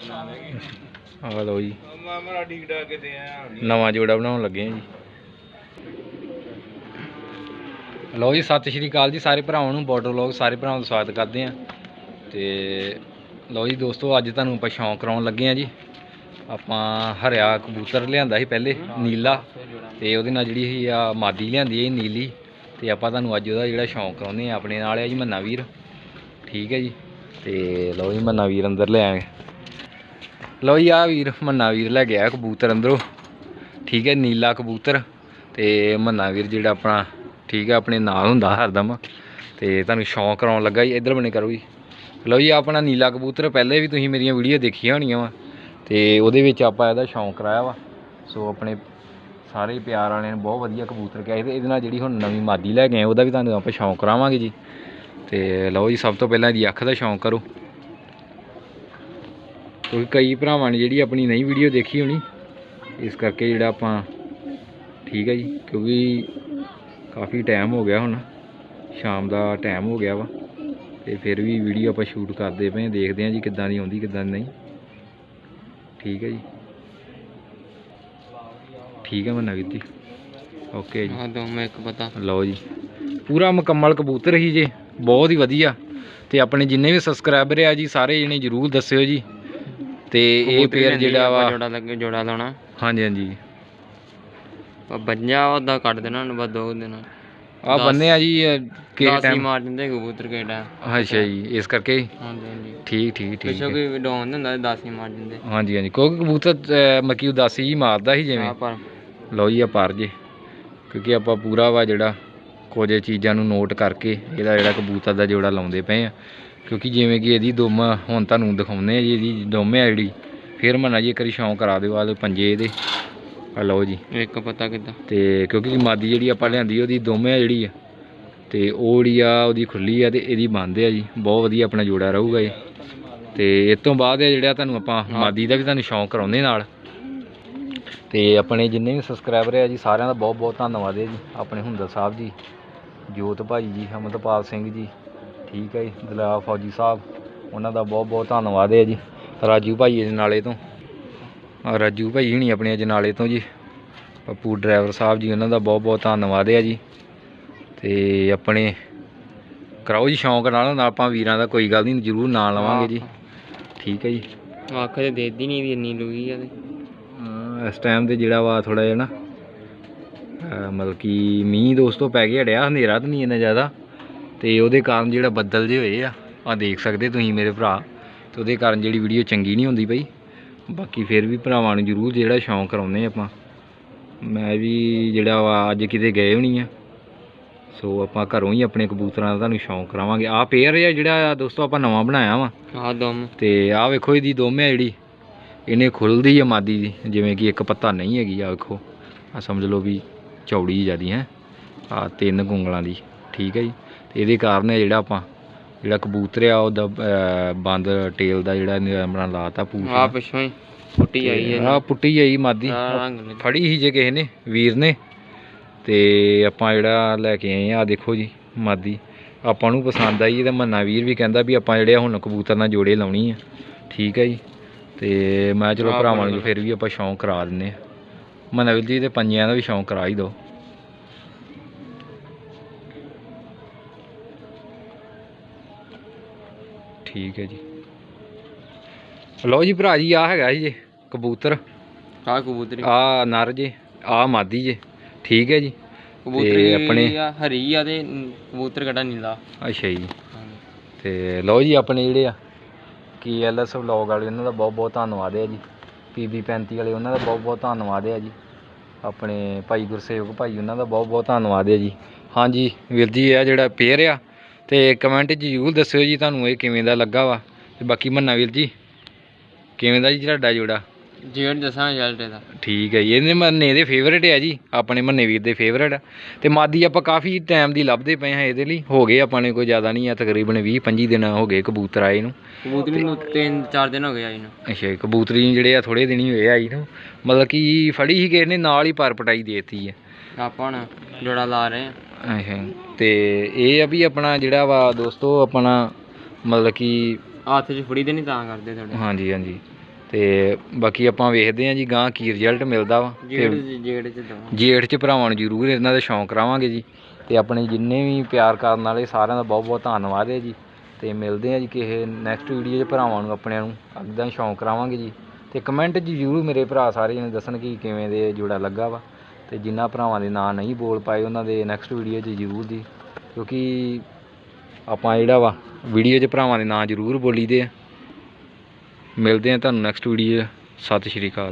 ਆ ਲਓ ਜੀ। ਮਾਮਾ ਡੀਗੜਾ ਕਿਤੇ ਆ ਨਵਾਂ ਜੋੜਾ ਬਣਾਉਣ ਲੱਗੇ ਆ ਜੀ। ਲਓ ਜੀ ਸਤਿ ਸ਼੍ਰੀ ਅਕਾਲ ਜੀ ਸਾਰੇ ਭਰਾਵਾਂ ਨੂੰ ਬਾਰਡਰ ਲੋਕ ਸਾਰੇ ਭਰਾਵਾਂ ਦਾ ਸਵਾਗਤ ਕਰਦੇ ਆ ਤੇ ਲਓ ਜੀ ਦੋਸਤੋ ਅੱਜ ਤੁਹਾਨੂੰ ਆਪਾਂ ਸ਼ੌਂਕ ਕਰਾਉਣ ਲੱਗੇ ਆ ਜੀ। ਆਪਾਂ ਹਰਿਆ ਕਬੂਤਰ ਲਿਆਂਦਾ ਸੀ ਪਹਿਲੇ ਨੀਲਾ। ਤੇ ਉਹਦੇ ਨਾਲ ਜਿਹੜੀ ਸੀ ਆ ਮਾਦੀ ਲਿਆਂਦੀ ਹੈ ਨੀਲੀ। ਤੇ ਆਪਾਂ ਤੁਹਾਨੂੰ ਅੱਜ ਉਹਦਾ ਜਿਹੜਾ ਸ਼ੌਂਕ ਕਰਾਉਂਦੇ ਆ ਆਪਣੇ ਨਾਲ ਆ ਜੀ ਮੰਨਾ ਵੀਰ। ਠੀਕ ਹੈ ਜੀ। ਤੇ ਲਓ ਜੀ ਮੰਨਾ ਵੀਰ ਅੰਦਰ ਲੈ ਆਏ। ਲਓ ਜੀ ਆ ਵੀਰ, ਮੰਨਾ ਵੀਰ ਲੈ ਗਿਆ ਕਬੂਤਰ ਅੰਦਰੋਂ। ਠੀਕ ਹੈ, ਨੀਲਾ ਕਬੂਤਰ। ਤੇ ਮੰਨਾ ਵੀਰ ਜਿਹੜਾ ਆਪਣਾ, ਠੀਕ ਹੈ, ਆਪਣੇ ਨਾਲ ਹੁੰਦਾ ਹਰਦਮ। ਤੇ ਤੁਹਾਨੂੰ ਸ਼ੌਂਕ ਕਰਾਉਣ ਲੱਗਾ ਜੀ, ਇਧਰ ਬਣੇ ਕਰੋ ਜੀ। ਲਓ ਜੀ ਆਪਣਾ ਨੀਲਾ ਕਬੂਤਰ, ਪਹਿਲੇ ਵੀ ਤੁਸੀਂ ਮੇਰੀਆਂ ਵੀਡੀਓ ਦੇਖੀਆਂ ਹੋਣੀਆਂ ਵਾ। ਤੇ ਉਹਦੇ ਵਿੱਚ ਆਪਾਂ ਇਹਦਾ ਸ਼ੌਂਕ ਕਰਾਇਆ ਵਾ। ਸੋ ਆਪਣੇ ਸਾਰੇ ਪਿਆਰ ਵਾਲਿਆਂ ਨੇ ਬਹੁਤ ਵਧੀਆ ਕਬੂਤਰ ਕਿਹਾ ਤੇ ਇਹਦੇ ਨਾਲ ਜਿਹੜੀ ਹੁਣ ਨਵੀਂ ਮਾਦੀ ਲੈ ਗਏ ਉਹਦਾ ਵੀ ਤੁਹਾਨੂੰ ਆਪਾਂ ਸ਼ੌਂਕ ਕਰਾਵਾਂਗੇ ਜੀ। ਤੇ ਲਓ ਜੀ, ਸਭ ਤੋਂ ਪਹਿਲਾਂ ਇਹਦੀ ਅੱਖ ਦਾ ਸ਼ੌਂਕ ਕਰੋ। ਕਿਉਂਕਿ ਕਈ ਭਰਾਵਾਂ ਨੇ ਜਿਹੜੀ ਆਪਣੀ ਨਹੀਂ ਵੀਡੀਓ ਦੇਖੀ ਹੋਣੀ ਇਸ ਕਰਕੇ ਜਿਹੜਾ ਆਪਾਂ ਠੀਕ ਹੈ ਜੀ ਕਿਉਂਕਿ ਕਾਫੀ ਟਾਈਮ ਹੋ ਗਿਆ ਹੁਣ ਸ਼ਾਮ ਦਾ ਟਾਈਮ ਹੋ ਗਿਆ ਵਾ ਤੇ ਫਿਰ ਵੀ ਵੀਡੀਓ ਆਪਾਂ ਸ਼ੂਟ ਕਰਦੇ ਪਏ ਦੇਖਦੇ ਹਾਂ ਜੀ ਕਿੱਦਾਂ ਦੀ ਆਉਂਦੀ ਕਿੱਦਾਂ ਨਹੀਂ। ਠੀਕ ਹੈ ਜੀ। ਠੀਕ ਹੈ ਮੰਨਾ ਜੀ। ਓਕੇ ਜੀ। ਹਾਂ ਦੋ ਮੈਂ ਇੱਕ ਪਤਾ। ਲਓ ਜੀ। ਪੂਰਾ ਮੁਕੰਮਲ ਕਬੂਤਰ ਹੀ ਜੇ ਬਹੁਤ ਹੀ ਵਧੀਆ। ਤੇ ਆਪਣੇ ਜਿੰਨੇ ਵੀ ਸਬਸਕ੍ਰਾਈਬਰ ਆ ਜੀ ਸਾਰੇ ਜਣੇ ਜਰੂਰ ਦੱਸਿਓ ਜੀ। ਤੇ ਇਹ ਪੇਅਰ ਜਿਹੜਾ ਵਾ ਜੋੜਾ ਲੱਗੇ ਜੋੜਾ ਲਾਉਣਾ। ਹਾਂਜੀ ਹਾਂਜੀ। ਬੰਜਾ ਉਹਦਾ ਕੱਢ ਦੇਣਾ ਉਹਨੂੰ ਬਸ ਦੋ ਦਿਨ। ਆ ਬੰਨੇ ਆ ਜੀ ਕਿ ਦਸ ਹੀ ਟਾਈਮ ਮਾਰ ਦਿੰਦੇ ਕਬੂਤਰ ਕਿਹੜਾ। ਅੱਛਾ ਜੀ ਇਸ ਕਰਕੇ? ਹਾਂਜੀ ਹਾਂਜੀ। ਠੀਕ ਠੀਕ ਠੀਕ ਪਿੱਛੋਂ ਹੈ। ਕੋਈ ਡਾਉਨ ਹੁੰਦਾ 10 ਹੀ ਮਾਰ ਦਿੰਦੇ। ਹਾਂਜੀ ਹਾਂਜੀ। ਕਿਉਂਕਿ ਕਬੂਤਰ ਮੱਕੀ ਉਦਾਸੀ ਜੀ ਮਾਰਦਾ ਸੀ ਜਿਵੇਂ। ਪਰ ਲਓ ਜੀ ਆ ਪਰ ਜੇ। ਕਿਉਂਕਿ ਆਪਾਂ ਪੂਰਾ ਵਾ ਜਿਹੜਾ ਕੁਝ ਚੀਜ਼ਾਂ ਨੂੰ ਨੋਟ ਕਰਕੇ ਇਹਦਾ ਜਿਹੜਾ ਕਬੂਤਰ ਦਾ ਜੋੜਾ ਲਾਉਂਦੇ ਪਏ ਆ। ਕਿਉਂਕਿ ਜਿਵੇਂ ਕਿ ਇਹਦੀ ਦੁਮ ਹੁਣ ਤੁਹਾਨੂੰ ਦਿਖਾਉਂਦੇ ਆ ਜੀ ਇਹਦੀ ਦੁਮ ਹੈ ਜਿਹੜੀ ਫਿਰ ਮਨਾ ਜੀ ਇੱਕ ਵਾਰੀ ਸ਼ੌਂਕ ਕਰਾ ਦਿਓ ਆਲੇ ਪੰਜੇ ਇਹਦੇ। ਆ ਲਓ ਜੀ। ਇੱਕ ਪਤਾ ਕਿੱਦਾਂ? ਤੇ ਕਿਉਂਕਿ ਮਾਦੀ ਜਿਹੜੀ ਆਪਾਂ ਲਿਆਂਦੀ ਉਹਦੀ ਦੁਮ ਹੈ ਜਿਹੜੀ ਆ। ਤੇ ਉਹ ਜਿਹੜੀ ਆ ਉਹਦੀ ਖੁੱਲੀ ਆ ਤੇ ਇਹਦੀ ਬੰਦ ਆ ਜੀ। ਬਹੁਤ ਵਧੀਆ ਆਪਣਾ ਜੋੜਾ ਰਹੂਗਾ ਇਹ। ਤੇ ਇਸ ਤੋਂ ਬਾਅਦ ਇਹ ਜਿਹੜਾ ਤੁਹਾਨੂੰ ਆਪਾਂ ਮਾਦੀ ਦਾ ਵੀ ਤੁਹਾਨੂੰ ਸ਼ੌਂਕ ਕਰਾਉਂਦੇ ਨਾਲ। ਤੇ ਆਪਣੇ ਜਿੰਨੇ ਵੀ ਸਬਸਕ੍ਰਾਈਬਰ ਆ ਜੀ ਸਾਰਿਆਂ ਦਾ ਬਹੁਤ ਬਹੁਤ ਧੰਨਵਾਦ ਹੈ ਜੀ ਆਪਣੇ ਹੁੰਦਰ ਸਾਹਿਬ ਜੀ ਜੋਤ ਭਾਈ ਜੀ ਅਮਰਪਾਲ ਸਿੰਘ ਜੀ ਠੀਕ ਹੈ ਜੀ ਦਲਾ ਫੌਜੀ ਸਾਹਿਬ ਉਹਨਾਂ ਦਾ ਬਹੁਤ ਬਹੁਤ ਧੰਨਵਾਦ ਹੈ ਜੀ ਰਾਜੂ ਭਾਈ ਅਜਨਾਲੇ ਤੋਂ। ਰਾਜੂ ਭਾਈ ਹਣੀ ਆਪਣੇ ਅਜਨਾਲੇ ਤੋਂ ਜੀ ਪੱਪੂ ਡਰਾਈਵਰ ਸਾਹਿਬ ਜੀ ਉਹਨਾਂ ਦਾ ਬਹੁਤ ਬਹੁਤ ਧੰਨਵਾਦ ਹੈ ਜੀ। ਤੇ ਆਪਣੇ ਕਰਾਓ ਜੀ ਸ਼ੌਂਕ ਨਾਲ ਆਪਾਂ ਵੀਰਾਂ ਦਾ ਕੋਈ ਗੱਲ ਨਹੀਂ ਜ਼ਰੂਰ ਨਾਂ ਲਵਾਂਗੇ ਜੀ। ਠੀਕ ਹੈ ਜੀ। ਅੱਖ ਤੇ ਦੇਦੀ ਨਹੀਂ ਦੀ ਇੰਨੀ ਲੂਈ ਆ ਤੇ। ਇਸ ਟਾਈਮ ਤੇ ਜਿਹੜਾ ਵਾ ਥੋੜਾ ਜਿਹਾ ਨਾ ਮਤਲਬ ਕਿ ਮੀਂਹ ਦੋਸਤੋ ਪੈ ਗਿਆ ਹੜਿਆ ਹਨੇਰਾ ਤਾਂ ਨਹੀਂ ਇੰਨਾ ਜ਼ਿਆਦਾ। ਤੇ ਉਹਦੇ ਕਾਰਨ ਜਿਹੜਾ ਬੱਦਲ ਜੇ ਹੋਏ ਆ ਆ ਦੇਖ ਸਕਦੇ ਤੁਸੀਂ ਮੇਰੇ ਭਰਾ ਤੇ ਉਹਦੇ ਕਾਰਨ ਜਿਹੜੀ ਵੀਡੀਓ ਚੰਗੀ ਨਹੀਂ ਹੁੰਦੀ ਪਈ। ਬਾਕੀ ਫਿਰ ਵੀ ਭਰਾਵਾਂ ਨੂੰ ਜ਼ਰੂਰ ਜਿਹੜਾ ਸ਼ੌਂਕ ਕਰਾਉਂਦੇ ਆਪਾਂ। ਮੈਂ ਵੀ ਜਿਹੜਾ ਵਾ ਅੱਜ ਕਿਤੇ ਗਏ ਹੋਣੀ ਆ ਸੋ ਆਪਾਂ ਘਰੋਂ ਹੀ ਆਪਣੇ ਕਬੂਤਰਾਂ ਦਾ ਤੁਹਾਨੂੰ ਸ਼ੌਂਕ ਕਰਾਵਾਂਗੇ। ਆਹ ਪੇਅਰ ਆ ਜਿਹੜਾ ਦੋਸਤੋ ਆਪਾਂ ਨਵਾਂ ਬਣਾਇਆ ਵਾ। ਆ ਦਮ। ਤੇ ਆਹ ਵੇਖੋ ਇਹਦੀ ਦੋਵੇਂ ਆ ਜਿਹੜੀ ਇਹਨੇ ਖੁੱਲਦੀ ਆ ਮਾਦੀ ਦੀ ਜਿਵੇਂ ਕਿ ਇੱਕ ਪੱਤਾ ਨਹੀਂ ਹੈਗੀ ਆ ਵੇਖੋ। ਆ ਸਮਝ ਲਓ ਵੀ ਚੌੜੀ ਜਿਆਦੀ ਹੈ। ਆ ਤਿੰਨ ਗੁੰਗਲਾਂ ਦੀ ਠੀਕ ਹੈ ਜੀ। ਤੇ ਇਹਦੇ ਕਾਰਨ ਜਿਹੜਾ ਆਪਾਂ ਜਿਹੜਾ ਕਬੂਤਰ ਆ ਉਹਦਾ ਬੰਦ ਟੇਲ ਦਾ ਜਿਹੜਾ ਆਪਣਾ ਲਾਤਾ ਪੂਛ ਆ ਪਿੱਛੋਂ ਹੀ ਫੁੱਟੀ ਆਈ ਹੈ ਆ ਪੁੱਟੀ ਆਈ ਮਾਦੀ। ਫੜੀ ਸੀ ਜੇ ਕਿਸੇ ਨੇ ਵੀਰ ਨੇ। ਤੇ ਆਪਾਂ ਜਿਹੜਾ ਲੈ ਕੇ ਆਏ ਆ ਦੇਖੋ ਜੀ ਮਾਦੀ। ਆਪਾਂ ਨੂੰ ਪਸੰਦ ਆਈ ਤੇ ਮੰਨਾ ਵੀਰ ਵੀ ਕਹਿੰਦਾ ਵੀ ਆਪਾਂ ਜਿਹੜੇ ਹੁਣ ਕਬੂਤਰ ਨਾਲ ਜੋੜੇ ਲਾਉਣੀ ਆ। ਠੀਕ ਹੈ ਜੀ। ਤੇ ਮੈਂ ਚਲੋ ਭਰਾਵਾਂ ਨੂੰ ਫਿਰ ਵੀ ਆਪਾਂ ਸ਼ੌਂਕ ਕਰਾ ਦਿੰਨੇ ਆ। ਮੰਨਾ ਵੀਰ ਜੀ ਤੇ ਪੰਜਿਆਂ ਦਾ ਵੀ ਸ਼ੌਂਕ ਕਰਾ ਹੀ ਦਿਓ। ਠੀਕ ਹੈ ਜੀ। ਲਓ ਜੀ ਭਰਾ ਜੀ ਆ ਹੈਗਾ ਜੀ ਕਬੂਤਰ। ਆ ਕਬੂਤਰੀ। ਆ ਨਰ ਜੇ ਆ ਮਾਦੀ ਜੇ ਠੀਕ ਹੈ ਜੀ। ਕਬੂਤਰੀ ਆਪਣੇ- ਹਰੀ ਆ ਤੇ ਕਬੂਤਰ ਕਿਹੜਾ ਨੀਲਾ। ਅੱਛਾ ਜੀ। ਤੇ ਲਓ ਜੀ ਆਪਣੇ ਜਿਹੜੇ ਆ ਕੀ ਐਲਐਸ ਵਲੌਗ ਵਾਲੇ ਉਹਨਾਂ ਦਾ ਬਹੁਤ ਬਹੁਤ ਧੰਨਵਾਦ ਹੈ ਜੀ। ਪੀਬੀ 35 ਵਾਲੇ ਉਹਨਾਂ ਦਾ ਬਹੁਤ ਬਹੁਤ ਧੰਨਵਾਦ ਹੈ ਜੀ। ਆਪਣੇ ਭਾਈ ਗੁਰਸੇਵਕ ਭਾਈ ਉਹਨਾਂ ਦਾ ਬਹੁਤ ਬਹੁਤ ਧੰਨਵਾਦ ਹੈ ਜੀ। ਹਾਂਜੀ ਵੀਰ ਜੀ ਇਹ ਜਿਹੜਾ ਪੇਅਰ ਆ ਤੇ ਕਮੈਂਟ 'ਚ ਜ਼ਰੂਰ ਦੱਸਿਓ ਜੀ ਤੁਹਾਨੂੰ ਇਹ ਕਿਵੇਂ ਦਾ ਲੱਗਾ ਵਾ। ਤੇ ਬਾਕੀ ਮੰਨਾ ਵੀਰ ਜੀ ਕਿਵੇਂ ਦਾ ਜੀ ਤੁਹਾਡਾ ਜੋੜਾ? ਜੇੜ ਦੱਸਾਂ ਰਿਜ਼ਲਟ ਇਹਦਾ। ਠੀਕ ਹੈ ਜੀ ਇਹਦੇ ਮੰਨੇ ਦੇ ਫੇਵਰੇਟ ਹੈ ਜੀ ਆਪਣੇ ਮੰਨੇ ਵੀਰ ਦੇ ਫੇਵਰੇਟ ਤੇ ਮਾਦੀ ਆਪਾਂ ਕਾਫੀ ਟਾਈਮ ਦੀ ਲੱਭਦੇ ਪਏ ਹਾਂ ਇਹਦੇ ਲਈ ਹੋ ਗਏ ਆਪਾਂ ਨੇ ਕੋਈ ਜ਼ਿਆਦਾ ਨਹੀਂ ਆ ਤਕਰੀਬਨ 20 25 ਦਿਨ ਹੋ ਗਏ ਕਬੂਤਰ ਆਏ ਨੂੰ। ਕਬੂਤਰੀ ਨੂੰ ਤਿੰਨ ਚਾਰ ਦਿਨ ਹੋ ਗਏ ਆਈ ਨੂੰ। ਅੱਛਾ ਕਬੂਤਰੀ ਜਿਹੜੇ ਆ ਥੋੜੇ ਦਿਨ ਹੀ ਹੋਏ ਆਈ ਨੂੰ। ਮਤਲਬ ਕਿ ਫੜੀ ਹੀ ਕਿਸੇ ਨੇ ਨਾਲ ਹੀ ਪਰ ਪਟਾਈ ਦੇਤੀ ਹੈ ਆਪਾਂ ਹੁਣ ਜੋੜਾ ਲਾ ਰਹੇ ਆ ਅੱਛਾ ਤੇ ਇਹ ਆ ਵੀ ਆਪਣਾ ਜਿਹੜਾ ਵਾ ਦੋਸਤੋ ਆਪਣਾ ਮਤਲਬ ਕਿ ਹੱਥ 'ਚ ਫੜੀ ਦੇ ਨਹੀਂ ਤਾਂ ਕਰਦੇ ਥੋੜੇ ਹਾਂਜੀ ਹਾਂਜੀ। ਤੇ ਬਾਕੀ ਆਪਾਂ ਵੇਖਦੇ ਹਾਂ ਜੀ ਗਾਂ ਕੀ ਰਿਜ਼ਲਟ ਮਿਲਦਾ ਵਾ। ਜੇੜ ਤੇ ਜੇੜ ਚ ਦਵਾਂ। ਚ ਭਰਾਵਾਂ ਨੂੰ ਜ਼ਰੂਰ ਇਹਨਾਂ ਦਾ ਸ਼ੌਂਕ ਕਰਾਵਾਂਗੇ ਜੀ। ਤੇ ਆਪਣੇ ਜਿੰਨੇ ਵੀ ਪਿਆਰ ਕਰਨ ਵਾਲੇ ਸਾਰਿਆਂ ਦਾ ਬਹੁਤ ਬਹੁਤ ਧੰਨਵਾਦ ਹੈ ਜੀ। ਤੇ ਮਿਲਦੇ ਆ ਜੀ ਕਿਸੇ ਨੈਕਸਟ ਵੀਡੀਓ 'ਚ ਭਰਾਵਾਂ ਨੂੰ ਆਪਣਿਆਂ ਨੂੰ। ਅੱਗਾਂ ਸ਼ੌਂਕ ਕਰਾਵਾਂਗੇ ਜੀ। ਤੇ ਕਮੈਂਟ 'ਚ ਜ਼ਰੂਰ ਮੇਰੇ ਭਰਾ ਸਾਰੇ ਜਣੇ ਦੱਸਣ ਕਿ ਕਿਵੇਂ ਦੇ ਜੋੜਾ ਲੱਗਾ ਵਾ। ਅਤੇ ਜਿਨ੍ਹਾਂ ਭਰਾਵਾਂ ਦੇ ਨਾਂ ਨਹੀਂ ਬੋਲ ਪਾਏ, ਉਹਨਾਂ ਦੇ ਨੈਕਸਟ ਵੀਡੀਓ 'ਚ ਜ਼ਰੂਰ ਜੀ ਕਿਉਂਕਿ ਆਪਾਂ ਜਿਹੜਾ ਵਾ ਵੀਡੀਓ 'ਚ ਭਰਾਵਾਂ ਦੇ ਨਾਂ ਜ਼ਰੂਰ ਬੋਲੀਦੇ ਆ। ਮਿਲਦੇ ਆ ਤੁਹਾਨੂੰ ਨੈਕਸਟ ਵੀਡੀਓ 'ਚ। ਸਤਿ ਸ਼੍ਰੀ ਅਕਾਲ।